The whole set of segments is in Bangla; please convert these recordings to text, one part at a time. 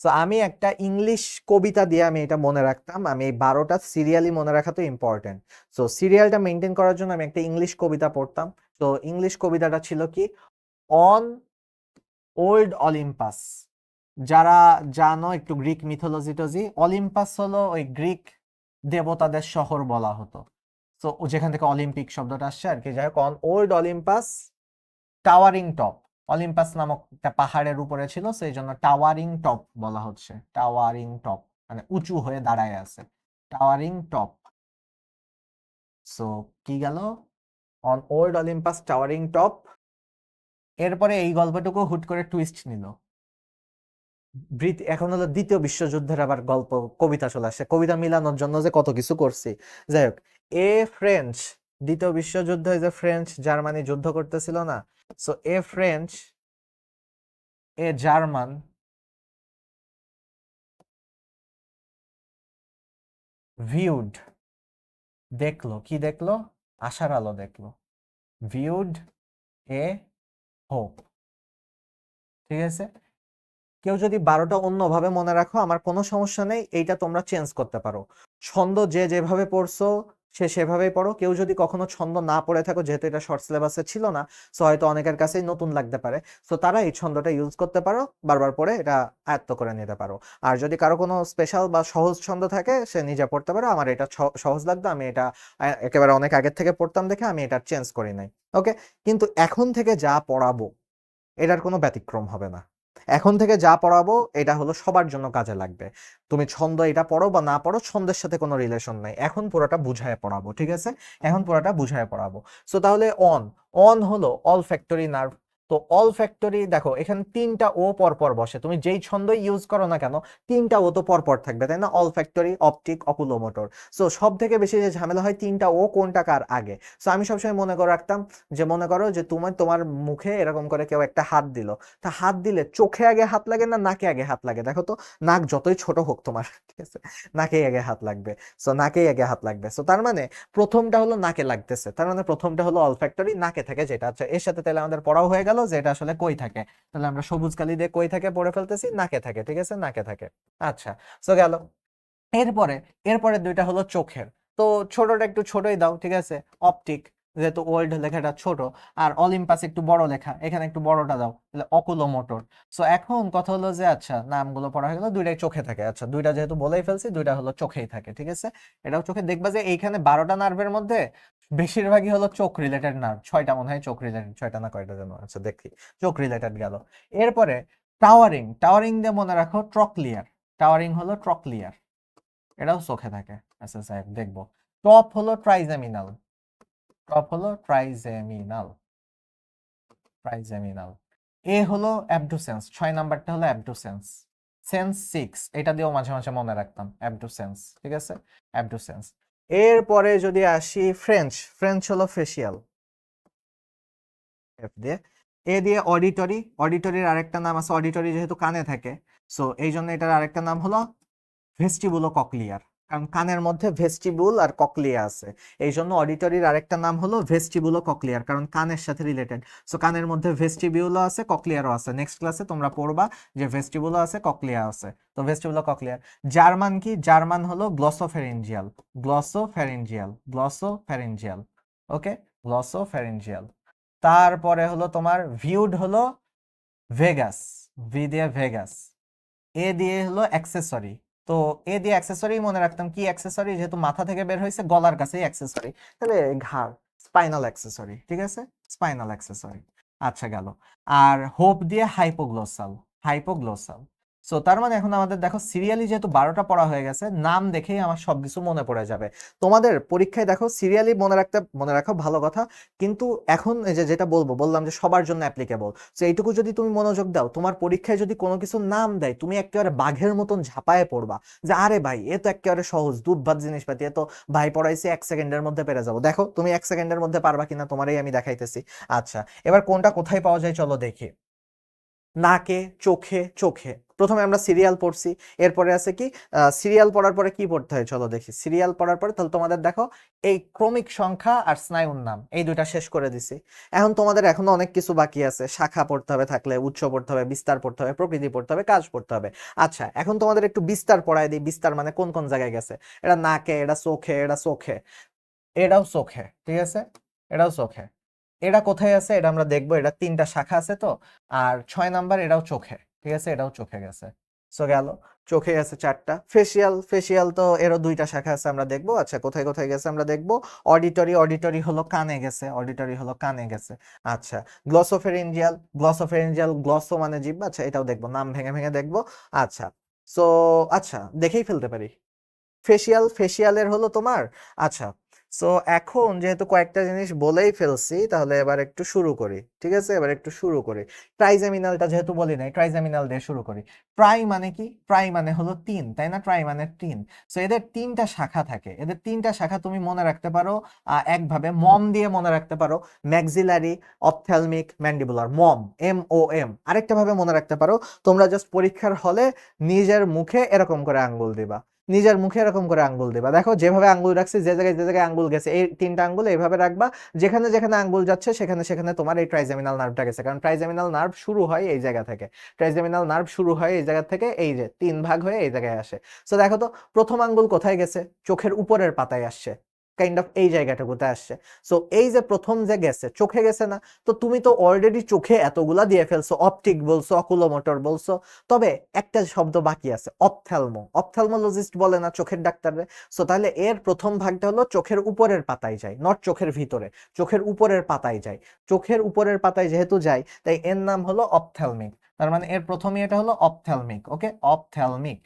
সো আমি একটা ইংলিশ কবিতা দিয়ে আমি এটা মনে রাখতাম। আমি এই বারোটা সিরিয়ালই মনে রাখা তো ইম্পর্টেন্ট সো সিরিয়ালটা মেনটেন করার জন্য আমি একটা ইংলিশ কবিতা পড়তাম। তো ইংলিশ কবিতাটা ছিল কি? অন ওল্ড অলিম্পাস যারা জানো একটু গ্রিক মিথোলজি টজি অলিম্পাস হলো ওই গ্রিক দেবতাদের শহর বলা হতো। তো যেখান থেকে অলিম্পিক শব্দটা আসছে আর কি। যাই হোক on old Olympus towering top Olympus নামক একটা পাহাড়ের উপরে ছিল, সেই জন্য টাওয়ারিং টপ বলা হচ্ছে। টাওয়ারিং টপ মানে উঁচু হয়ে দাঁড়ায় আছে। টাওয়ারিং টপ সো কি গেল? On old Olympus towering top এরপরে এই গল্পটুকু হুট করে টুইস্ট নিল। এখন হলো দ্বিতীয় বিশ্বযুদ্ধের আবার গল্প, কবিতা চলে আসে। কবিতা মিলানোর জন্য যে কত কিছু করছি। যাই হোক, এ ফ্রেঞ্চ দ্বিতীয় বিশ্বযুদ্ধে যে ফ্রেঞ্চ জার্মানি যুদ্ধ করতেছিল না। So a French a German viewed দেখল। কি দেখল? আশার আলো দেখল। ভিউড এ হোপ ঠিক আছে? কেউ যদি বারোটা অন্যভাবে মনে রাখো, আমার কোনো সমস্যা নেই, এইটা তোমরা চেঞ্জ করতে পারো। ছন্দ যে যেভাবে পড়ছো সে সেভাবেই পড়ো। কেউ যদি কখনো ছন্দ না পড়ে থাকো, যেহেতু এটা শর্ট সিলেবাসে ছিল না সো হয়তো অনেকের কাছেই নতুন লাগতে পারে। সো তারা এই ছন্দটা ইউজ করতে পারো, বারবার পরে এটা আয়ত্ত করে নিতে পারো। আর যদি কারও কোনো স্পেশাল বা সহজ ছন্দ থাকে, সে নিজে পড়তে পারো। আমার এটা সহজ লাগতো, আমি এটা একেবারে অনেক আগের থেকে পড়তাম দেখে আমি এটা চেঞ্জ করি নাই। ওকে কিন্তু এখন থেকে যা পড়াবো, এটার কোনো ব্যতিক্রম হবে না। এখন থেকে যা পড়াবো, এটা হলো সবার জন্য কাজে লাগবে। তুমি ছন্দ এটা পড়ো বা না পড়ো, ছন্দের সাথে কোনো রিলেশন নাই। এখন পুরোটা বুঝায় পড়াবো, ঠিক আছে? এখন পুরোটা বুঝায় পড়াবো। সো তাহলে অন অন হলো অল ফ্যাক্টরি নার্ভ তো অল ফ্যাক্টরি দেখো, এখানে তিনটা ও পরপর বসে। তুমি যেই ছন্দই ইউজ করো না কেন, তিনটা ও তো পরপর থাকবে, তাই না? Olfactory optic oculomotor so সব থেকে বেশি যে ঝামেলা হয়, তিনটা ও কোনটা কার আগে? সো আমি সবসময় মনে করে রাখতাম যে, মনে করো যে, তোমার তোমার মুখে এরকম করে কেউ একটা হাত দিল। তা হাত দিলে চোখে আগে হাত লাগে না নাকে আগে হাত লাগে? দেখো তো, নাক যতই ছোট হোক তোমার, ঠিক আছে? নাকেই আগে হাত লাগবে। সো নাকেই আগে হাত লাগবে। সো তার মানে প্রথমটা হলো নাকে লাগতেছে। তার মানে প্রথমটা হলো অল ফ্যাক্টরি নাকে থাকে যেটা আচ্ছা এর সাথে তাহলে আমাদের পড়াও হয়ে গেল। যে এটা আসলে কই থাকে? তাহলে আমরা সবুজ কালি দিয়ে কই থাকে পড়ে ফেলতেছি? নাকে থাকে, ঠিক আছে? নাকে থাকে। আচ্ছা সো গেল। এরপরে এরপরে দুইটা হলো চোখের। তো ছোটটা একটু ছোটই দাও, ঠিক আছে? অপটিক, যেহেতু ওল্ড লেখাটা ছোট, আর অলিম্পাস একটু বড় লেখা, এখানে একটু বড়টা দাও, তাহলে অকুলোমোটর। সো এখন কথা হলো যে আচ্ছা নামগুলো পড়া হয়ে গেল, দুইটাই চোখে থাকে। আচ্ছা দুইটা যেহেতু বলেই ফেলছি, দুইটা হলো চোখেই থাকে, ঠিক আছে? এটাও চোখে, দেখবা যে এইখানে বারোটা নার্ভের মধ্যে বেশিরভাগই হলো চোখ রিলেটেড নার্ভ ছয়টা মনে হয় চোখ রিলেটেড ছয়টা না কয়টা যেন আচ্ছা দেখি। চোখ রিলেটেড গেল। এরপরে টাওয়ারিং টাওয়ারিং দিয়ে মনে রাখো ট্রকলিয়ার টাওয়ারিং হলো ট্রকলিয়ার এটাও চোখে থাকে আচ্ছা সাহেব দেখব। টপ হলো ট্রাইজেমিনাল টপ হলো ট্রাইজেমিনাল ট্রাইজেমিনাল এ হলো অ্যাবডুসেন্স ছয় নাম্বারটা হলো অ্যাবডুসেন্স সেন্স সিক্স এটা দিয়েও মাঝে মাঝে মনে রাখতাম অ্যাবডুসেন্স ঠিক আছে? অ্যাবডুসেন্স এরপরে যদি আসি ফ্রেঞ্চ ফ্রেঞ্চ হলো ফেসিয়াল এফ দিয়ে। এ দিয়ে অডিটরি অডিটরির আরেকটা নাম আছে অডিটরি যেহেতু কানে থাকে। সো এই জন্য এটার আরেকটা নাম হলো ভেস্টিবুলো ককলিয়ার কারণ কানের মধ্যে ভেস্টিবুল আর ককলিয়া আছে। এই জন্য অডিটরির আরেকটা নাম হলো ভেস্টিবুলো ককলিয়ার কারণ কানের সাথে রিলেটেড সো কানের মধ্যে ভেস্টিবিউলও আছে ককলিয়ারও আছে। নেক্সট ক্লাসে তোমরা পড়বা যে ভেস্টিবুলও আছে ককলিয়া আছে। তো ভেস্টিবুলো ককলিয়ার জার্মান কি? জার্মান হলো গ্লসোফেরেঞ্জিয়াল গ্লসোফেরেঞ্জিয়াল গ্লসোফেরেঞ্জিয়াল ওকে গ্লসোফেরেঞ্জিয়াল তারপরে হলো তোমার ভিউড হলো ভেগাস ভি দিয়ে ভেগাস এ দিয়ে হলো অ্যাক্সেসরি তো এ দিয়ে অ্যাক্সেসরি মনে রাখতাম কি অ্যাক্সেসরি যেহেতু মাথা থেকে বের হয়েছে, গলার কাছেই অ্যাক্সেসরি তাহলে ঘাড় স্পাইনাল অ্যাক্সেসরি ঠিক আছে? স্পাইনাল অ্যাক্সেসরি আচ্ছা গেল। আর হোপ দিয়ে হাইপোগ্লোসাল হাইপোগ্লোসাল সো তার মানে এখন আমাদের দেখো সিরিয়ালি যেহেতু বারোটা পড়া হয়ে গেছে, নাম দেখেই আমার সবকিছু মনে পড়ে যাবে। তোমাদের পরীক্ষায় দেখো সিরিয়ালি মনে রাখতে, মনে রাখো ভালো কথা, কিন্তু এখন যে যেটা বলব, বললাম যে সবার জন্য অ্যাপ্লিকেবল তো এইটুকু যদি তুমি মনোযোগ দাও, তোমার পরীক্ষায় যদি কোনো কিছু নাম দেয়, তুমি একেবারে বাঘের মতন ঝাঁপায়ে পড়বা যে, আরে ভাই, এ তো একেবারে সহজ দুধ ভাত জিনিসপাতি, এ তো ভাই পড়াইছে, এক সেকেন্ডের মধ্যে পেরে যাব। দেখো, তুমি এক সেকেন্ডের মধ্যে পারবা কিনা, তোমারই আমি দেখাইতেছি। আচ্ছা এবার কোনটা কোথায় পাওয়া যায়, চলো দেখি। নাকে, চোখে চোখে। প্রথমে আমরা সিরিয়াল পড়ছি, এরপরে আছে কি সিরিয়াল পড়ার পরে কি পড়তে হয়? চলো দেখি। সিরিয়াল পড়ার পরে তাহলে তোমাদের দেখো, এই ক্রমিক সংখ্যা আর স্নায়ুর নাম, এই দুইটা শেষ করে দিছি। এখন তোমাদের এখনও অনেক কিছু বাকি আছে। শাখা পড়তে হবে থাকলে, উৎস পড়তে হবে, বিস্তার পড়তে হবে, প্রকৃতি পড়তে হবে, কাজ পড়তে হবে। আচ্ছা এখন তোমাদের একটু বিস্তার পড়ায় দিই। বিস্তার মানে কোন কোন জায়গায় গেছে? এটা নাকে, এটা চোখে এটা চোখে। এটাও চোখে, ঠিক আছে? এটাও চোখে। এটা কোথায় আছে? এটা আমরা দেখব। এটা তিনটা শাখা আছে তো। আর ছয় নাম্বার এটাও চোখে ঠিক আছে? এটাও চোখে গেছে। সো গেল। চোখে আছে চারটা। ফেসিয়াল ফেসিয়াল তো এরও দুইটা শাখা আছে আমরা দেখব। আচ্ছা কোথায় কোথায় গেছে আমরা দেখব? অডিটরি অডিটরি হলো কানে গেছে। অডিটরি হলো কানে গেছে। আচ্ছা গ্লসোফেরেঞ্জিয়াল গ্লসোফেরেঞ্জিয়াল গ্লসো মানে জিভ আচ্ছা এটাও দেখব। নাম ভেঙে ভেঙে দেখব। আচ্ছা সো আচ্ছা দেখেই ফেলতে পারি। ফেসিয়াল ফেসিয়ালের হলো তোমার? আচ্ছা সো এখন যেহেতু কয়েকটা জিনিস বলেই ফেলছি, তাহলে এবার একটু শুরু করি, ঠিক আছে? এবার একটু শুরু করি। ট্রাইজেমিনালটা যেহেতু বলি নাই ট্রাইজেমিনাল দিয়ে শুরু করি। প্রাই মানে কি? প্রাই মানে হলো তিন, তাই না? ট্রাই মানে তিন। সো এদের তিনটা শাখা থাকে। এদের তিনটা শাখা তুমি মনে রাখতে পারো একভাবে মম দিয়ে মনে রাখতে পারো maxillary ophthalmic mandibular mom M O M আরেকটা ভাবে মনে রাখতে পারো, তোমরা জাস্ট পরীক্ষার হলে নিজের মুখে এরকম করে আঙ্গুল দিবা। নিজের মুখে এরকম করে আঙ্গুল দেবা। দেখো, যেভাবে আঙ্গুল রাখছি, যে জায়গায় যে জায়গায় আঙ্গুল গেছে, এই তিনটা আঙ্গুল এইভাবে রাখবা। যেখানে যেখানে আঙ্গুল যাচ্ছে, সেখানে সেখানে তোমার এই ট্রাইজামিনাল নার্ভটা গেছে। কারণ ট্রাইজামিনাল নার্ভ শুরু হয় এই জায়গা থেকে। ট্রাইজামিনাল নার্ভ শুরু হয় এই জায়গা থেকে এই যে, তিন ভাগ হয়ে এই জায়গায় আসে। সো দেখো তো, প্রথম আঙ্গুল কোথায় গেছে? চোখের উপরের পাতায় আসছে। কাইন্ড অফ এই জায়গাটাতে আসছে? সো এই যে প্রথম যে গেছে, চোখে গেছে না, তো তুমি তো অলরেডি চোখে এতগুলা দিয়ে ফেলছো অপটিক বলছো অকুলোমোটর বলছো, তবে একটা শব্দ বাকি আছে অপথ্যালমো অপথ্যালমোলজিস্ট বলে না চোখের ডাক্তাররে। সো তাহলে এর প্রথম ভাগটা হলো চোখের উপরের পাতায় যায় নট চোখের ভিতরে, চোখের উপরের পাতায় যায়। চোখের উপরের পাতায় যেহেতু যায়, তাই এর নাম হলো অপথ্যালমিক তার মানে এর প্রথমে এটা হলো অপথ্যালমিক ওকে অপথ্যালমিক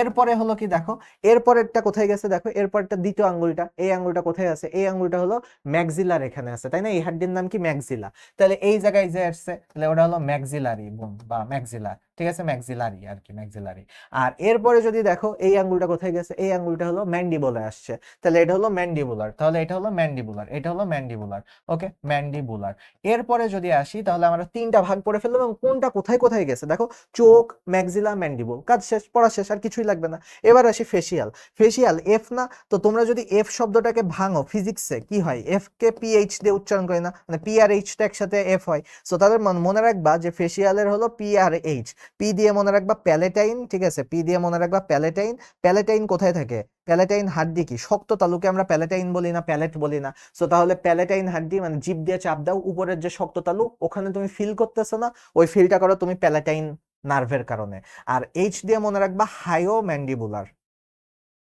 এরপরে হলো কি দেখো, এরপরেরটা কোথায় গেছে দেখো, এরপরটা দ্বিতীয় আঙ্গুলটা, এই আঙ্গুলটা কোথায় আছে? এই আঙ্গুলটা হলো ম্যাক্সিলার এখানে আছে, তাই না? এই হাড্ডির নাম কি ম্যাক্সিলা? তাহলে এই জায়গায় যে আসছে, তাহলে ওটা হলো ম্যাক্সিলারি বোন বা ম্যাক্সিলার ঠিক আছে? ম্যাক্সিলারি আর কি, ম্যাক্সিলারি। আর এরপরে যদি দেখো, এই আঙ্গুলটা কোথায় গেছে? এই আঙ্গুলটা হলো ম্যান্ডিবলে আসছে, তাহলে এটা হলো ম্যান্ডিবুলার, তাহলে এটা হলো ম্যান্ডিবুলার, এটা হলো ম্যান্ডিবুলার, ওকে? ম্যান্ডিবুলার। এরপরে যদি আসি, তাহলে আমরা তিনটা ভাগ পড়ে ফেললাম, এবং কোনটা কোথায় কোথায় গেছে? দেখো, চোখ, ম্যাক্সিলা, ম্যান্ডিবল, কাজ শেষ, পড়া শেষ, আর কিছুই লাগবে না। এবার আসি ফেসিয়াল ফেসিয়াল এফ না? তো তোমরা যদি এফ শব্দটাকে ভাঙো ফিজিক্সে কি হয়? এফ কে পিএইচ দিয়ে উচ্চারণ করি না মানে পি আর এইচটা একসাথে এফ হয়। সো তাদের মন- রাখবা যে ফেসিয়ালের হলো পি আর এইচ পি দিয়ে মনে রাখবা প্যালেটাইন ঠিক আছে? পি দিয়ে মনে রাখবা প্যালেটাইন প্যালেটাইন কোথায় থাকে? প্যালেটাইন হাড্ডি কি? শক্ত তালুকে আমরা প্যালেটাইন বলি না প্যালেট বলি না। সো তাহলে প্যালেটাইন হাড্ডি মানে জিভ দিয়ে চাপ দাও, উপরের যে শক্ত তালু, ওখানে তুমি ফিল করতেছো না, ওই ফিলটা করো, তুমি প্যালেটাইন নার্ভের কারণে। আর এইচ দিয়ে মনে রাখবা হাইও ম্যান্ডিবুলার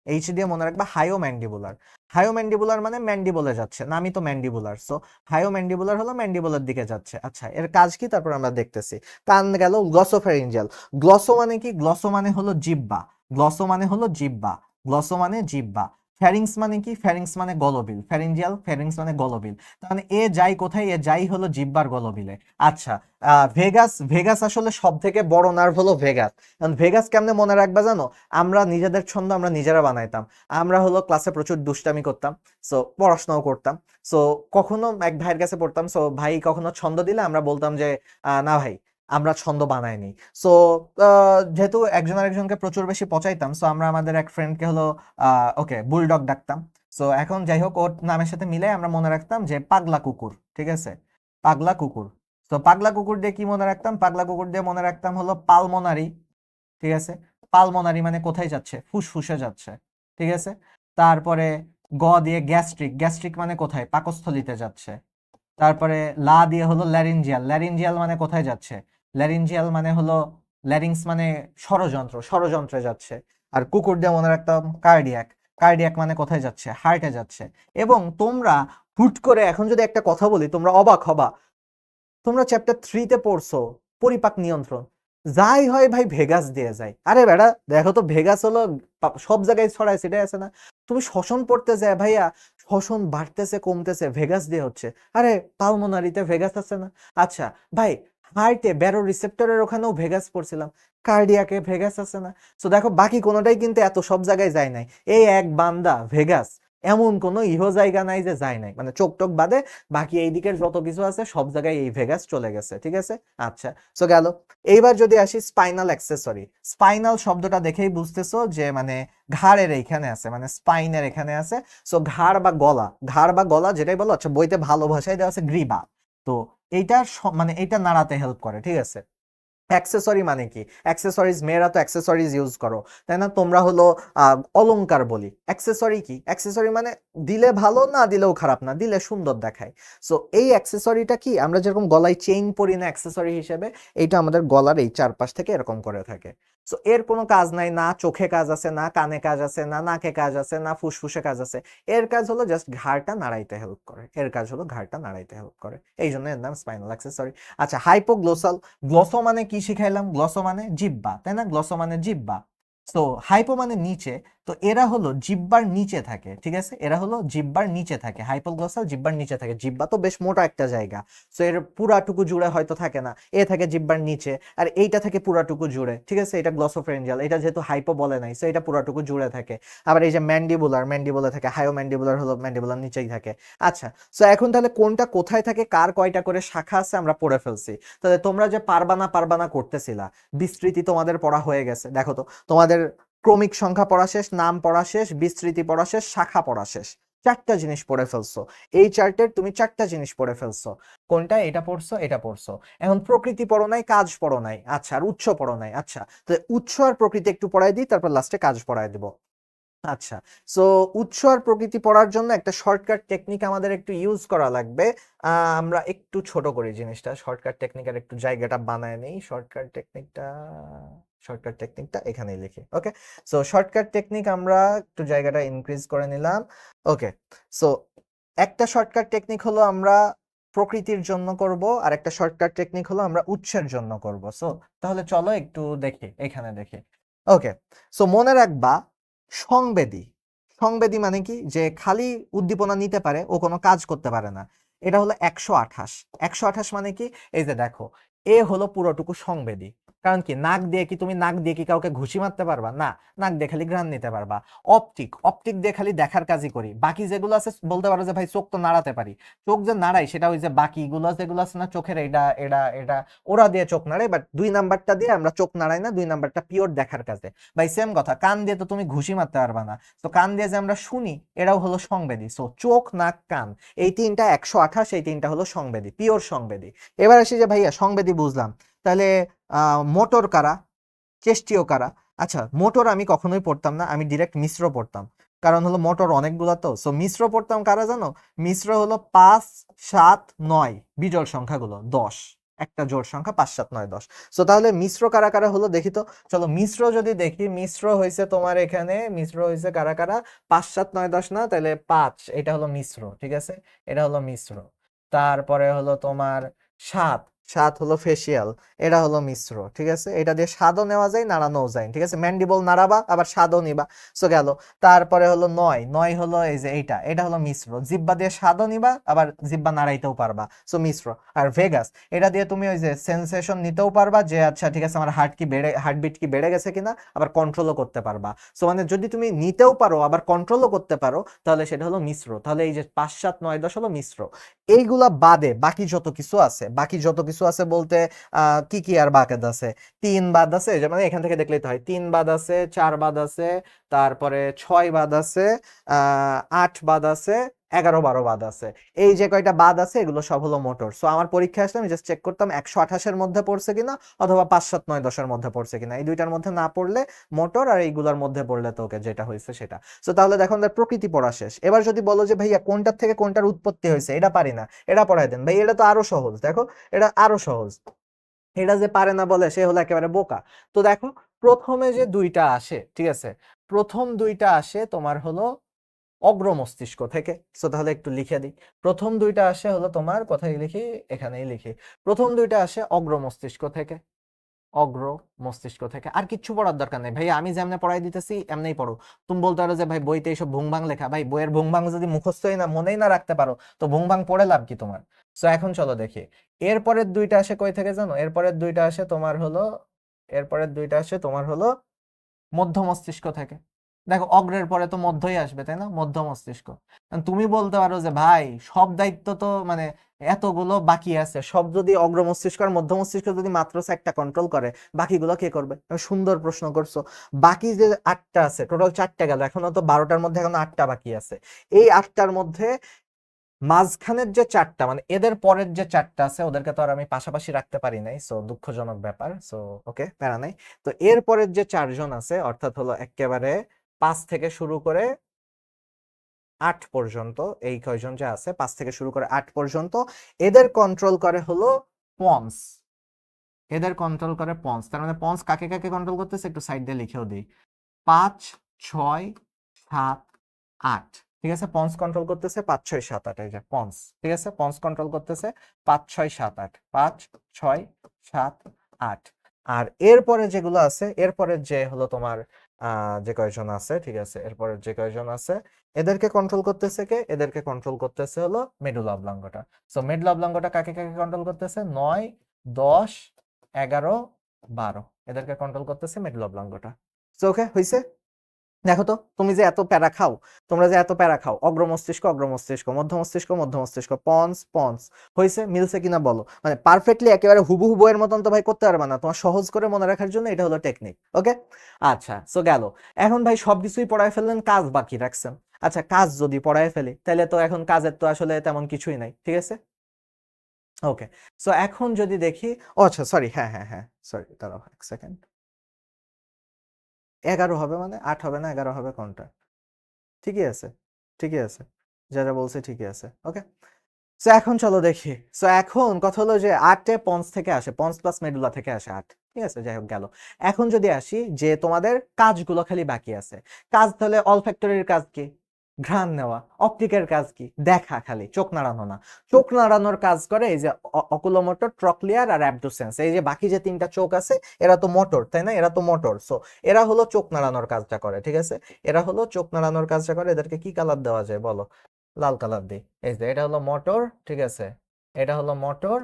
এইচ দিয়ে মনে রাখবা হাইও ম্যান্ডিবুলার হাইও ম্যান্ডিবুলার মানে ম্যান্ডিবলে যাচ্ছে নামই তো ম্যান্ডিবুলার। সো হাইও ম্যান্ডিবুলার হলো ম্যান্ডিবুলার দিকে যাচ্ছে। আচ্ছা এর কাজ কি? তারপর আমরা দেখতেছি। কান গেল গ্লসোফেরিঞ্জিয়াল। গ্লসো মানে কি? গ্লসো মানে হলো জিব্বা গ্লসো মানে হলো জিব্বা গ্লসো মানে জিব্বা ফ্যারিংস মানে কি? ফ্যারিংস মানে গলবিল। ফ্যারিঞ্জিয়াল ফ্যারিংস মানে গলবিল। মানে এ যাই কোথায়? এ যাই হলো জিব্বার গলবিলে। আচ্ছা ভেগাস ভেগাস আসলে সব থেকে বড় নার্ভ হলো ভেগাস কারণ ভেগাস কেমনে মনে রাখবা জানো? আমরা নিজেদের ছন্দ আমরা নিজেরা বানাইতাম। আমরা হলো ক্লাসে প্রচুর দুষ্টামি করতাম সো পড়াশোনাও করতাম। সো কখনো এক ভাইয়ের কাছে পড়তাম সো ভাই কখনো ছন্দ দিলে আমরা বলতাম যে না ভাই আমরা ছন্দ বানাইনি সো যেহেতু একজন আরেকজনকে প্রচুর বেশি পচাইতাম সো আমরা আমাদের এক ফ্রেন্ডকে হলো ওকে বুলডগ ডাকতাম। সো এখন যাই হোক, ওর নামের সাথে মিলে আমরা মনে রাখতাম যে পাগলা কুকুর, ঠিক আছে? পাগলা কুকুর। তো পাগলা কুকুর দিয়ে কি মনে রাখতাম? পাগলা কুকুর দিয়ে মনে রাখতাম হলো পালমোনারি, ঠিক আছে? পালমোনারি মানে কোথায় যাচ্ছে? ফুসফুসে যাচ্ছে, ঠিক আছে? তারপরে গ দিয়ে গ্যাস্ট্রিক গ্যাস্ট্রিক মানে কোথায়? পাকস্থলিতে যাচ্ছে। তারপরে লা দিয়ে হলো ল্যারিঞ্জিয়াল ল্যারিঞ্জিয়াল মানে কোথায় যাচ্ছে? ল্যারিঞ্জিয়াল মানে হলো, ল্যারিংস মানে ষড়যন্ত্র, ষড়যন্ত্রে যাচ্ছে। আর কুকুর দিয়ে মনে রাখতাম কার্ডিয়াক কার্ডিয়াক মানে কোথায় যাচ্ছে? হার্টে যাচ্ছে। এবং তোমরা হুট করে, এখন যদি একটা কথা বলি, তোমরা অবাক হবা। তোমরা চ্যাপ্টার থ্রিতে পড়ছো, পরিপাক নিয়ন্ত্রণ। যাই হয় ভাই ভেগাস দিয়ে যায়। আরে বেড়া, দেখো তো ভেগাস হলো সব জায়গায় ছড়ায়, সেটাই আছে না? তুমি শ্বসন পড়তে যায় ভাইয়া, শ্বসন বাড়তেছে, কমতেছে ভেগাস দিয়ে হচ্ছে। আরে পালমোনারিতে ভেগাস আছে না? আচ্ছা ভাই হার্টে ব্যারো রিসেপ্টরের ওখানেও ভেগাস পড়ছিলাম। কার্ডিয়াকে ভেগাস আছে না। সো দেখো, বাকি কোনোটাই কিন্তু এত সব জায়গায় যায় নাই। এই এক বান্দা ভেগাস, এমন কোনো ইহো জায়গা নাই যে যায় নাই। মানে চোখ টোক বাদে বাকি এই দিকের যত কিছু আছে সব জায়গায় এই ভেগাস চলে গেছে, ঠিক আছে? আচ্ছা সো গেল। এইবার যদি আসি স্পাইনাল অ্যাক্সেসরি স্পাইনাল শব্দটা দেখেই বুঝতেছো যে মানে ঘাড়ের এইখানে আছে মানে স্পাইনের এখানে আছে। সো ঘাড় বা গলা, ঘাড় বা গলা যেটাই বলো আচ্ছা বইতে ভালো ভাষায় দেওয়া আছে গ্রীবা তো এইটার স- মানে এইটা নাড়াতে হেল্প করে, ঠিক আছে? অ্যাক্সেসরি মানে কি? অ্যাক্সেসরিজ মেয়েরা তো অ্যাক্সেসরিজ ইউজ করো, তাই না? তোমরা হলো অলংকার বলি। অ্যাক্সেসরি কি? অ্যাক্সেসরি মানে দিলে ভালো না দিলেও খারাপ না, দিলে সুন্দর দেখায়। সো এই অ্যাক্সেসরিটা কি? আমরা যেরকম গলায় চেইন পরি না অ্যাক্সেসরি হিসেবে, এইটা আমাদের গলার এই চারপাশ থেকে এরকম করে থাকে। সো এর কোনো কাজ নাই, না চোখে কাজ আছে, না কানে কাজ আছে, না নাকে কাজ আছে, না ফুসফুসে কাজ আছে। এর কাজ হলো জাস্ট ঘাড়টা নাড়াইতে হেল্প করে। এর কাজ হলো ঘাড়টা নাড়াইতে হেল্প করে। এই জন্য এর নাম স্পাইনাল অ্যাক্সেসরি আচ্ছা হাইপোগ্লোসাল গ্লসো মানে কি শিখাইলাম? গ্লসো মানে জিব্বা তাই না? গ্লসো মানে জিব্বা সো হাইপো মানে নিচে তো এরা হলো জিব্বার নিচে থাকে, ঠিক আছে? এরা হলো জিব্বার নিচে থাকে হাইপোগ্লসাল জিব্বার নিচে থাকে। জিব্বা তো বেশ মোটা একটা জায়গা সো এর পুরাটুকু জুড়ে হয়তো থাকে না, এ থাকে জিব্বার নিচে, আর এইটা থাকে পুরাটুকু জুড়ে, ঠিক আছে? এটা গ্লসোফ্রেঞ্জাল এটা যেহেতু হাইপো বলে নাই সো এটা পুরাটুকু জুড়ে থাকে। আবার এই যে ম্যান্ডিবুলার ম্যান্ডিবুলার থাকে হাইও ম্যান্ডিবুলার হলো ম্যান্ডিবুলার নিচেই থাকে। আচ্ছা সো এখন তাহলে কোনটা কোথায় থাকে, কার কয়টা করে শাখা আছে আমরা পড়ে ফেলছি। তাহলে তোমরা যে পারবা না পারবা না করতেছিলা, বিস্তৃতি তোমাদের পড়া হয়ে গেছে। দেখো তো, তোমাদের ক্রমিক সংখ্যা পড়া শেষ, নাম পড়া শেষ, বিস্তৃতি পড়া শেষ, শাখা পড়া শেষ। চারটা জিনিস পড়ে ফেলছো। এই চার্টের তুমি চারটা জিনিস পড়ে ফেলছো। কোনটা? এটা পড়ছো এটা পড়ছো। এখন প্রকৃতি পড়ো নাই, কাজ পড়ো নাই। আচ্ছা আর উৎস পড়ো নাই। আচ্ছা তো উৎস আর প্রকৃতি একটু পড়াই দিই, তারপর লাস্টে কাজ পড়াই দিব। আচ্ছা সো উৎস আর প্রকৃতি পড়ার জন্য একটা শর্টকাট টেকনিক আমাদের একটু ইউজ করা লাগবে। আমরা একটু ছোট করি জিনিসটা। শর্টকাট টেকনিকের একটু জায়গাটা বানায় নেই। শর্টকাট টেকনিকটা শর্টকাট টেকনিকটা এখানেই লিখি ওকে সো শর্টকাট টেকনিক আমরা একটু জায়গাটা ইনক্রিজ করে নিলাম ওকে সো একটা শর্টকাট টেকনিক হলো আমরা প্রকৃতির জন্য করব, আর একটা শর্টকাট টেকনিক হলো আমরা উৎসের জন্য করব। সো তাহলে চলো একটু দেখি, এখানে দেখি ওকে সো মনে রাখবা, সংবেদী সংবেদী মানে কি? যে খালি উদ্দীপনা নিতে পারে, ও কোনো কাজ করতে পারে না। এটা হলো একশো আঠাশ একশো আঠাশ মানে কি? এই যে দেখো, এ হলো পুরোটুকু সংবেদী কারণ কি, নাক দিয়ে কি তুমি নাক দিয়ে কি কাউকে ঘুষি মারতে পারবা? না, নাক দিয়ে খালি ঘ্রাণ নিতে পারবা। অপটিক অপটিক দিয়ে খালি দেখার কাজই করি। বাকি যেগুলো আছে, বলতে পারো যে ভাই চোখ তো নাড়াতে পারি। চোখ যে নাড়াই, সেটা ওই যে বাকিগুলো যেগুলো আছে না, চোখের এটা এটা এটা ওরা দিয়ে চোখ নাড়াই বাট দুই নাম্বারটা দিয়ে আমরা চোখ নাড়াই না, দুই নাম্বারটা পিওর দেখার কাজে। ভাই সেম কথা, কান দিয়ে তো তুমি ঘুষি মারতে পারবা না। তো কান দিয়ে যে আমরা শুনি, এটাও হলো সংবেদী। সো চোখ, নাক, কান, এই তিনটা একশো আঠাশ, এই তিনটা হলো সংবেদী পিওর সংবেদী। এবার আসি যে ভাইয়া, সংবেদী বুঝলাম। তাহলে মোটর কারা? চেষ্টীয় কারা? আচ্ছা মোটর আমি কখনোই পড়তাম না, আমি ডিরেক্ট মিশ্র পড়তাম। কারণ হলো মোটর অনেকগুলা তো। সো মিশ্র পড়তাম কারা জানো? মিশ্র হলো পাঁচ, সাত, নয় বিজোড় সংখ্যাগুলো, দশ। একটা জোড় সংখ্যা, পাঁচ, সাত, নয়, দশ। সো তাহলে মিশ্র কারা কারা হলো দেখি তো। চলো, মিশ্র যদি দেখি, মিশ্র হয়েছে তোমার এখানে, মিশ্র হয়েছে কারা কারা? পাঁচ, সাত, নয়, দশ না? তাহলে পাঁচ, এটা হলো মিশ্র, ঠিক আছে? এটা হলো মিশ্র। তারপরে হলো তোমার সাত সাত হলো ফেসিয়াল এটা হলো মিশ্র ঠিক আছে? এটা দিয়ে স্বাদও নেওয়া যায়, নাড়ানোও যায় ঠিক আছে? ম্যান্ডিবল নাড়াবা, আবার স্বাদও নিবা। সো গেল। তারপরে হলো নয় নয় হলো এই যে এইটা, এটা হলো মিশ্র জিব্বা দিয়ে স্বাদও নিবা, আবার জিব্বা নাড়াইতেও পারবা। সো মিশ্র আর ভেগাস এটা দিয়ে তুমি ওই যে সেন্সেশন নিতেও পারবা যে আচ্ছা ঠিক আছে, আমার হার্ট কি বেড়ে হার্টবিট কি বেড়ে গেছে কিনা, আবার কন্ট্রোলও করতে পারবা। সো মানে যদি তুমি নিতেও পারো, আবার কন্ট্রোলও করতে পারো, তাহলে সেটা হলো মিশ্র তাহলে এই যে পাঁচ, সাত, নয়, দশ হলো মিশ্র এইগুলা বাদে বাকি যত কিছু আছে, বাকি যত কিছু আছে বলতে কি কি আর বাদ আছে? তিন বাদ আছে মানে এখান থেকে দেখলেই তো হয়। তিন বাদ আছে, চার বাদ আছে, তারপরে ছয় বাদ আছে আহ আট বাদ আছে এগারো বারো বাদ আছে। এই যে কয়টা বাদ আছে, এগুলো সব হলো মোটর। সো আমার পরীক্ষা আসলে আমি জাস্ট চেক করতাম একশো আঠাশের মধ্যে পড়ছে কিনা অথবা পাঁচ, সাত, নয়, দশের মধ্যে পড়ছে কিনা। এই দুইটার মধ্যে না পড়লে মোটর আর এইগুলোর মধ্যে পড়লে তো ওকে যেটা হয়েছে সেটা। সো তাহলে দেখো আমাদের প্রকৃতি পড়া শেষ। এবার যদি বলো যে ভাইয়া কোনটার থেকে কোনটার উৎপত্তি হয়েছে, এটা পারি না, এটা পড়াই দেন। ভাই, এটা তো আরও সহজ, দেখো, এটা আরও সহজ। এটা যে পারে না বলে সে হলো একেবারে বোকা। তো দেখো, প্রথমে যে দুইটা আসে, ঠিক আছে, প্রথম দুইটা আসে তোমার হলো অগ্র মস্তিষ্ক থেকে। সো তাহলে একটু লিখে দিই। প্রথম দুইটা আসে হলো তোমার কোথায় লিখি, এখানেই লিখি। প্রথম দুইটা আসে অগ্র মস্তিষ্ক থেকে। অগ্র মস্তিষ্ক থেকে। আর কিচ্ছু পড়ার দরকার নেই। ভাই আমি যেমনে পড়াই দিতেছি, এমনিই পড়ো। তুমি বলতে পারো যে, ভাই, বইতে এইসব ভুংভাং লেখা। ভাই, বইয়ের ভুংভাং যদি মুখস্থই না, মনেই না রাখতে পারো, তো ভুংভাং পড়ে লাভ কি তোমার? সো এখন চলো দেখি। এরপরের দুইটা আসে কই থেকে জানো? এরপরের দুইটা আসে তোমার হলো, এরপরের দুইটা আসে তোমার হলো মধ্য মস্তিষ্ক থেকে। দেখো অগ্রের পরে তো মধ্যই আসবে, তাই না? মধ্য মস্তিষ্ক। তুমি বলতে পারো যে, ভাই, সব দায়িত্ব তো মানে এতগুলো বাকি আছে। সব যদি অগ্র মস্তিষ্ক আর মধ্য মস্তিষ্ক যদি মাত্র একটা কন্ট্রোল করে, বাকিগুলো কে করবে? সুন্দর প্রশ্ন করছ। বাকি যে আটটা আছে টোটাল চারটা গেল। এখনও তো বারোটার মধ্যে এখনও আটটা বাকি আছে। এই আটটার মধ্যে মাঝখানের যে চারটা মানে এদের পরের যে চারটা আছে, ওদেরকে তো আর আমি পাশাপাশি রাখতে পারি নাই সো দুঃখজনক ব্যাপার সো ওকে প্যারা নাই। তো এর পরের যে চারজন আছে, অর্থাৎ হলো একেবারে পাঁচ থেকে শুরু করে আট পর্যন্ত, এই কয়জন যে আছে, পাঁচ থেকে শুরু করে আট পর্যন্ত, এদের কন্ট্রোল করে হলো পন্স। এদের কন্ট্রোল করে পন্স। তার মানে পন্স কাকে কাকে কন্ট্রোল করতেছে? একটু সাইড দিয়ে লিখেও দিই। পাঁচ, ছয়, সাত, আট। ঠিক আছে? পন্স কন্ট্রোল করতেছে পাঁচ, ছয়, সাত, আট, এই যে পন্স। ঠিক আছে? পন্স কন্ট্রোল করতেছে পাঁচ, ছয়, সাত, আট। পাঁচ, ছয়, সাত, আট। আর এরপরে যেগুলো আছে, এরপরে যে হলো তোমার আহ যে কয়জন আছে, ঠিক আছে? এরপরে যে কয়জন আছে, এদেরকে কন্ট্রোল করতেছে কে? এদেরকে কন্ট্রোল করতেছে হলো medulla oblongata so medulla oblongata কাকে কাকে কন্ট্রোল করতেছে? নয়, দশ, এগারো, বারো। এদেরকে কন্ট্রোল করতেছে মেডুলা অবলাঙ্গটা সো ওকে হইছে? দেখো তো, তুমি যে এত প্যারা খাও, তোমরা যে এত প্যারা খাও অগ্র মস্তিষ্ক অগ্র মস্তিষ্ক মধ্য মস্তিষ্ক মধ্য মস্তিষ্ক পন্স পন্স হয়েছে মিলছে কিনা বলো? মানে পারফেক্টলি একেবারে হুবু হুবু এর মতন তো ভাই করতে পারবে না, তোমার সহজ করে মনে রাখার জন্য এটা হলো টেকনিক ওকে আচ্ছা সো গেল। এখন ভাই সবকিছুই পড়ায় ফেললেন, কাজ বাকি রাখছেন। আচ্ছা কাজ যদি পড়ায় ফেলি, তাহলে তো এখন কাজের তো আসলে তেমন কিছুই নাই, ঠিক আছে? ওকে সো এখন যদি দেখি, ও আচ্ছা সরি হ্যাঁ হ্যাঁ হ্যাঁ সরি দাঁড়াও এক সেকেন্ড এগারো হবে মানে আট হবে না, এগারো হবে কোনটা? ঠিকই আছে ঠিকই আছে। যারা বলছে ঠিকই আছে ওকে সো এখন চলো দেখি। সো এখন কথা হলো যে আটে পঞ্চ থেকে আসে পঞ্চ প্লাস মেডুলা থেকে আসে আট, ঠিক আছে? যাই হোক, গেল। এখন যদি আসি যে তোমাদের কাজগুলো খালি বাকি আছে, কাজ তাহলে অল ফ্যাক্টরির কাজ কি? ঘ্রাণ নেওয়া। অপটিকের কাজ কি? দেখা খালি, চোখ নাড়ানো না। চোখ নাড়ানোর কাজ করে এই যে অকুলোমোটর ট্রকলিয়ার আর অ্যাবডুসেন্স। এই যে বাকি যে তিনটা চোখ আছে, এরা তো মোটর, তাই না? এরা তো মোটর। সো এরা হলো চোখ নাড়ানোর কাজটা করে, ঠিক আছে? এরা হলো চোখ নাড়ানোর কাজটা করে। এদেরকে কি কালার দেওয়া যায় বলো? লাল কালার দিই এই যে এটা হলো মোটর, ঠিক আছে? এটা হলো মোটর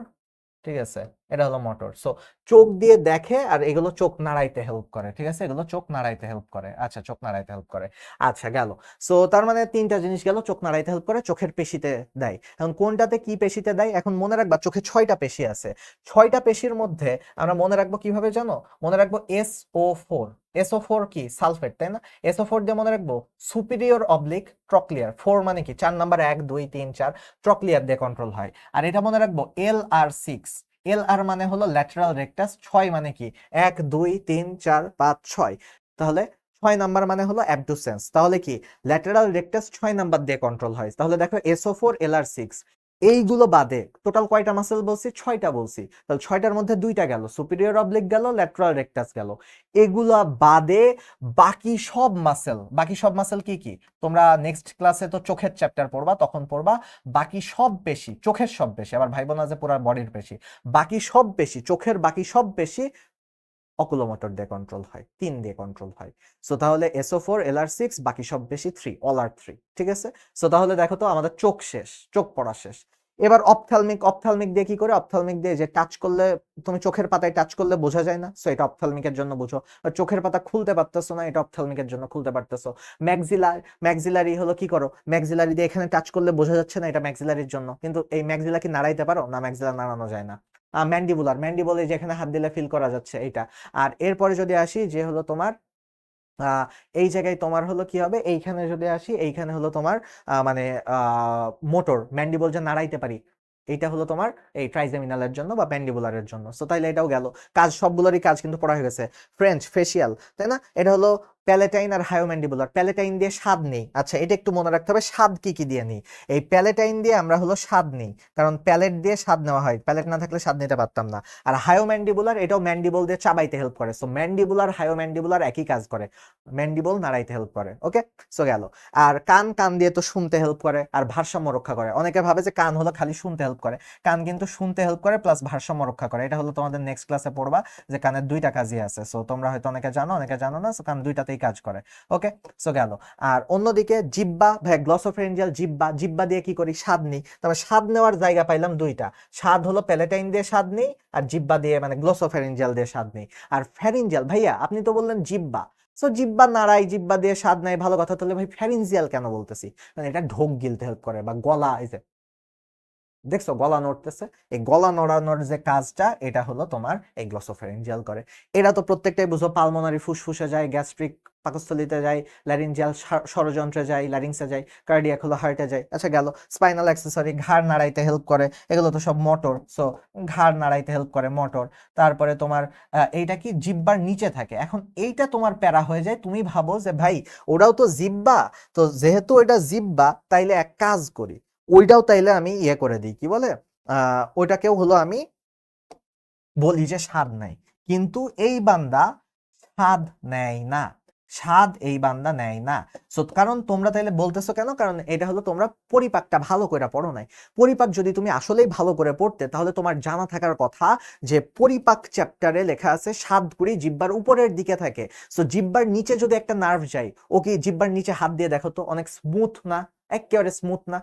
ঠিক আছে? এটা হলো মোটর সো চোখ দিয়ে দেখে আর এগুলো চোখ নাড়াইতে হেল্প করে, ঠিক আছে? এগুলো চোখ নাড়াইতে হেল্প করে। আচ্ছা চোখ নাড়াইতে হেল্প করে। আচ্ছা গেল। সো তার মানে তিনটা জিনিস গেল, চোখ নাড়াইতে হেল্প করে, চোখের পেশিতে দেয়। এখন কোনটাতে কি পেশিতে দেয়? এখন মনে রাখবা চোখে ছয়টা পেশি আছে। ছয়টা পেশির মধ্যে আমরা মনে রাখব কীভাবে জানো? মনে রাখব S O four S O four কি? সালফেট তাই না? এসও ফোর দিয়ে মনে রাখব সুপিরিয়র অবলিক ট্রকলিয়ার ফোর মানে কি? চার নাম্বার, এক, দুই, তিন, চার ট্রকলিয়ার দিয়ে কন্ট্রোল হয়। আর এটা মনে রাখব এল আর সিক্স এল আর মানে হলো ল্যাটারাল রেকটাস ছয় মানে কি? এক, দুই, তিন, চার, পাঁচ, ছয়। তাহলে ছয় নাম্বার মানে হলো অ্যাবডুসেন্স তাহলে কি? ল্যাটারাল রেকটাস ছয় নাম্বার দিয়ে কন্ট্রোল হয়। তাহলে দেখো S O four L R six এইগুলো বাদে টোটাল কয়টা মাসেল বলছি? ছয়টা বলছি। তাহলে ছয়টার মধ্যে দুইটা গেল সুপিরিয়র অবলিক গেল ল্যাটারাল রেকটাস গেল। এগুলা বাদে বাকি সব মাসেল বাকি সব মাসেল কি কি? তোমরা নেক্সট ক্লাসে তো চোখের চ্যাপ্টার পড়বা, তখন পড়বা, বাকি সব বেশি, চোখের সব বেশি, আবার ভাইবো না যে পুরো বডির বেশি, বাকি সব বেশি, চোখের বাকি সব পেশি অকুলোমোটর দিয়ে কন্ট্রোল হয়, তিন দিয়ে কন্ট্রোল হয়। সো তাহলে S O four L R six বাকি সব বেশি থ্রি অল আর থ্রি ঠিক আছে? সো তাহলে দেখো তো আমাদের চোখ শেষ, চোখ পড়া শেষ। এবার অপথ্যালমিক অপথ্যালমিক দিয়ে কি করে? অপথ্যালমিক দিয়ে যে টাচ করলে, তুমি চোখের পাতায় টাচ করলে বোঝা যায় না। সো এটা অপথ্যালমিকের জন্য বুঝো। আর চোখের পাতা খুলতে পারতেছো না, এটা অপথ্যালমিকের জন্য খুলতে পারতেছো। ম্যাক্সিলার ম্যাক্সিলারি হলো কি করো? ম্যাক্সিলারি দিয়ে এখানে টাচ করলে বোঝা যাচ্ছে না এটা ম্যাক্সিলারির জন্য। কিন্তু এই ম্যাক্সিলা কি নাড়াইতে পারো? না ম্যাক্সিলা নাড়ানো যায় না। ম্যান্ডিবুলার ম্যান্ডিবলে যেখানে হাত দিলে ফিল করা যাচ্ছে এইটা। আর এরপরে যদি আসি যে হলো তোমার এই জায়গায় তোমার হলো কি হবে? এইখানে যদি আসি, এইখানে হলো তোমার মানে মোটর ম্যান্ডিবল যে নাড়াইতে পারি, এইটা হলো তোমার এই ট্রাইজেমিনালের জন্য বা ম্যান্ডিবুলারের জন্য। সো তাইলে এটাও গেল। কাজ, সবগুলোরই কাজ কিন্তু পড়া হয়ে গেছে। ফ্রেঞ্চ ফেসিয়াল তাই না? এটা হলো প্যালেটাইন আর হায়োম্যান্ডিবুলার প্যালেটাইন দিয়ে স্বাদ নেই। আচ্ছা এটা একটু মনে রাখতে হবে, স্বাদ কি কি দিয়ে নিই? এই প্যালেটাইন দিয়ে আমরা হলো স্বাদ নিই, কারণ প্যালেট দিয়ে স্বাদ নেওয়া হয়। প্যালেট না থাকলে স্বাদ নিতে পারতাম না। আর হায়োম্যান্ডিবুলার এটাও ম্যান্ডিবল দিয়ে চাবাইতে হেল্প করে। সো ম্যান্ডিবুলার হায়োম্যান্ডিবুলার একই কাজ করে। ম্যান্ডিবল নাড়াইতে হেল্প করে। ওকে সো গেল। আর কান কান দিয়ে তো শুনতে হেল্প করে, আর ভারসাম্য রক্ষা করে। অনেকে ভাবে যে কান হলো খালি শুনতে হেল্প করে। কান কিন্তু শুনতে হেল্প করে প্লাস ভারসাম্য রক্ষা করে। এটা হলো তোমাদের নেক্সট ক্লাসে পড়বা যে কানের দুইটা কাজই আছে। সো তোমরা হয়তো অনেকে জানো অনেকে জানো না। সো কান দুইটাতেই কাজ করে। ওকে সো গেল। আর অন্যদিকে জিব্বা, ভাই গ্লসোফেরেঞ্জিয়াল জিব্বা জিব্বা দিয়ে কি করি? স্বাদ নিই। তবে স্বাদ নেওয়ার জায়গা পাইলাম দুইটা। স্বাদ হলো প্যালেটাইন দিয়ে স্বাদ নিই আর জিব্বা দিয়ে মানে গ্লসোফেরেঞ্জিয়াল দিয়ে স্বাদ নিই। আর ফ্যারিঞ্জিয়াল ভাইয়া, আপনি তো বললেন জিব্বা। সো জিব্বা নাড়াই, জিব্বা দিয়ে স্বাদ নাই, ভালো কথা। তাহলে ভাই ফ্যারিনজিয়াল কেন বলতেছি? মানে এটা ঢোক গিলতে হেল্প করে বা গলা, এই যে দেখছ গলা নড়তেছে এই গলা নড়ানোর যে কাজটা, এটা হলো তোমার এই গ্লসোফ্যারিনজিয়াল করে। এরা তো প্রত্যেকটাই বুঝো পালমোনারি ফুসফুসে যায় গ্যাস্ট্রিক পাকস্থলিতে যায় ল্যারিনজিয়াল ষড়যন্ত্রে যায় ল্যারিংসে যায় কার্ডিয়াক হলো হার্টে যায়। আচ্ছা গেল স্পাইনাল অ্যাক্সেসরি ঘাড় নাড়াইতে হেল্প করে। এগুলো তো সব মোটর সো ঘাড় নাড়াইতে হেল্প করে মোটর তারপরে তোমার এইটা কি জিব্বার নিচে থাকে? এখন এইটা তোমার প্যারা হয়ে যায়, তুমি ভাবো যে ভাই, ওরাও তো জিব্বা। তো যেহেতু এটা জিব্বা, তাইলে এক কাজ করি। ওইটাও তাইলে আমি ইয়ে করে দিই, কি বলে? ওইটাকেও হলো আমি বলি যে স্বাদ নাই। কিন্তু এই বান্দা স্বাদ নেয় না। স্বাদ এই বান্দা নেয় না। সো, কারণ তোমরা তাইলে বলতেছো কেন? কারণ এটা হলো তোমরা পরিপাকটা ভালো করে পড়ো নাই। পরিপাক যদি তুমি আসলেই ভালো করে পড়তে, তাহলে তোমার জানা থাকার কথা যে পরিপাক চ্যাপ্টারে লেখা আছে, স্বাদ কুড়ি জিব্বার উপরের দিকে থাকে। সো, জিব্বার নিচে যদি একটা নার্ভ যায় ও কি জিব্বার নিচে হাত দিয়ে দেখো তো অনেক স্মুথ না? একেবারে স্মুথ না?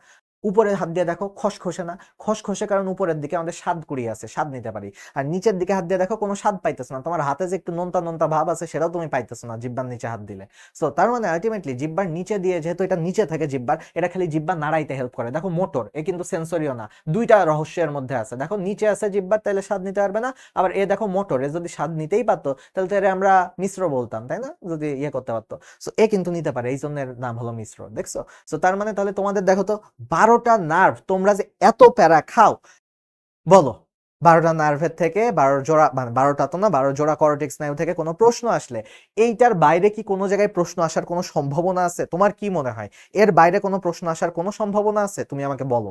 উপরে হাত দিয়ে দেখো খসখসে না, খসখসে কারণ উপরের দিকে আমাদের স্বাদ কুড়ি আছে, স্বাদ নিতে পারি। আর নিচের দিকে হাত দিয়ে দেখো কোনো স্বাদ পাইতেছো না। তোমার হাতে যে একটু নোনতা নোনতা ভাব আছে সেটাও তুমি পাইতেছো না জিব্বার নিচে হাত দিলে। সো তার মানে আলটিমেটলি জিব্বার নিচে দিয়ে যেহেতু এটা নিচে থাকে জিব্বার, এটা খালি জিব্বা নাড়াইতে হেল্প করে। দেখো মোটর, এ কিন্তু সেন্সরিও না। দুইটা রহস্যের মধ্যে আছে। দেখো নিচে আছে জিব্বার তাহলে স্বাদ নিতে পারবে না। আবার এ দেখো মোটর, এ যদি স্বাদ নিতেই পারতো তাহলে তো আমরা মিশ্র বলতাম, তাই না? যদি ইয়ে করতে পারতো। সো এ কিন্তু নিতে পারে এই জন্য নাম হলো মিশ্র, দেখছ? সো তার মানে তাহলে তোমাদের দেখো তো বারোটা নার্ভ তোমরা যে এত প্যারা খাও, বলো। বারোটা নার্ভের থেকে বারো জোড়া মানে বারোটা তো না, বারো জোড়া করটেক্স স্নায়ু থেকে কোনো প্রশ্ন আসলে। এইটার বাইরে কি কোনো জায়গায় প্রশ্ন আসার কোনো সম্ভাবনা আছে? তোমার কি মনে হয়? এর বাইরে কোনো প্রশ্ন আসার কোনো সম্ভাবনা আছে? তুমি আমাকে বলো।